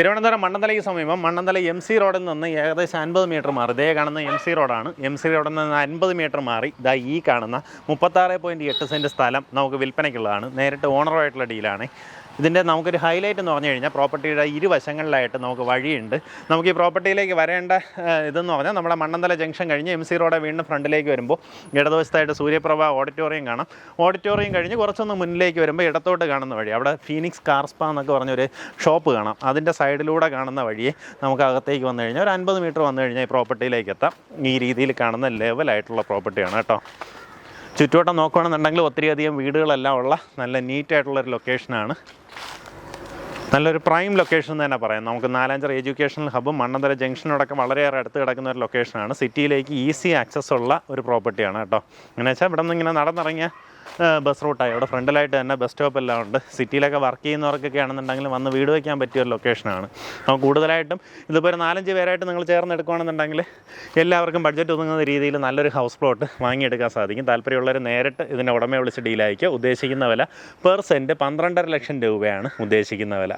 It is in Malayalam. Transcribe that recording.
തിരുവനന്തപുരം മണ്ണന്തലയ്ക്ക് സമീപം മണ്ണന്തല എം സി റോഡിൽ നിന്ന് ഏകദേശം അൻപത് മീറ്റർ മാറി. ഇതേ കാണുന്ന എം സി റോഡാണ്. എം സി റോഡിൽ നിന്ന് അൻപത് മീറ്റർ മാറി. ഇതാ ഈ കാണുന്ന മുപ്പത്താറ് പോയിന്റ് എട്ട് സെന്റ് സ്ഥലം നമുക്ക് വിൽപ്പനയ്ക്കുള്ളതാണ്. നേരിട്ട് ഓണറുമായിട്ടുള്ള ഡീലാണ് ഇതിന്റെ നമുക്കൊരു ഹൈലൈറ്റ് എന്ന് പറഞ്ഞു കഴിഞ്ഞാൽ പ്രോപ്പർട്ടിയുടെ ഇരുവശങ്ങളിലായിട്ട് നമുക്ക് വഴിയുണ്ട്. നമുക്ക് ഈ പ്രോപ്പർട്ടിയിലേക്ക് വരേണ്ട ഇതെന്ന് പറഞ്ഞാൽ നമ്മുടെ മണ്ണന്തല ജംഗ്ഷൻ കഴിഞ്ഞ് എം സി റോഡ് വീണ്ടും ഫ്രണ്ടിലേക്ക് വരുമ്പോൾ ഇടതുവശത്തായിട്ട് സൂര്യപ്രഭ ഓഡിറ്റോറിയം കാണാം. ഓഡിറ്റോറിയം കഴിഞ്ഞ് കുറച്ചൊന്ന് മുന്നിലേക്ക് വരുമ്പോൾ ഇടത്തോട്ട് കാണുന്ന വഴി അവിടെ ഫീനിക്സ് കാർസ്പ എന്നൊക്കെ പറഞ്ഞൊരു ഷോപ്പ് കാണാം. അതിന്റെ സൈഡിലൂടെ കാണുന്ന വഴിയെ നമുക്ക് അകത്തേക്ക് വന്നു കഴിഞ്ഞാൽ ഒരു അൻപത് മീറ്റർ വന്നു കഴിഞ്ഞാൽ ഈ പ്രോപ്പർട്ടിയിലേക്ക് എത്താം. ഈ രീതിയിൽ കാണുന്ന ലെവലായിട്ടുള്ള പ്രോപ്പർട്ടിയാണ് കേട്ടോ. ചുറ്റുവട്ടം നോക്കുകയാണെന്നുണ്ടെങ്കിൽ ഒത്തിരിയധികം വീടുകളെല്ലാം ഉള്ള നല്ല നീറ്റായിട്ടുള്ളൊരു ലൊക്കേഷനാണ് നല്ലൊരു പ്രൈം ലൊക്കേഷൻ എന്ന് തന്നെ പറയാം. നമുക്ക് നാലാഞ്ചർ എഡ്യൂക്കേഷണൽ ഹബ്ബും മണ്ണന്തര ജംഗ്ഷനോടൊക്കെ വളരെയേറെ അടുത്ത് കിടക്കുന്ന ഒരു ലൊക്കേഷനാണ് സിറ്റിയിലേക്ക് ഈസി ആക്സസ് ഉള്ള ഒരു പ്രോപ്പർട്ടിയാണ് കേട്ടോ. എന്നുവെച്ചാൽ വെച്ചാൽ ഇവിടെ നിന്ന് ഇങ്ങനെ നടന്നിറങ്ങിയ ബസ് റൂട്ടായി അവിടെ ഫ്രണ്ടിലായിട്ട് തന്നെ ബസ് സ്റ്റോപ്പ് എല്ലാം ഉണ്ട്. സിറ്റിയിലൊക്കെ വർക്ക് ചെയ്യുന്നവർക്കൊക്കെ ആണെന്നുണ്ടെങ്കിൽ വന്ന് വീട് വയ്ക്കാൻ പറ്റിയ ഒരു ലൊക്കേഷനാണ് അപ്പോൾ കൂടുതലായിട്ടും ഇതിപ്പോൾ ഒരു നാലഞ്ച് പേരായിട്ട് നിങ്ങൾ ചേർന്ന് എടുക്കുകയാണെന്നുണ്ടെങ്കിൽ എല്ലാവർക്കും ബഡ്ജറ്റ് ഒതുങ്ങുന്ന രീതിയിൽ നല്ലൊരു ഹൗസ് പ്ലോട്ട് വാങ്ങിയെടുക്കാൻ സാധിക്കും. താല്പര്യമുള്ളവർ നേരിട്ട് ഇതിന്റെ ഉടമയെ വിളിച്ച് ഡീലായിരിക്കുക ഉദ്ദേശിക്കുന്ന വില പെർ സെന്റ് പന്ത്രണ്ടര ലക്ഷം രൂപയാണ് ഉദ്ദേശിക്കുന്ന വില.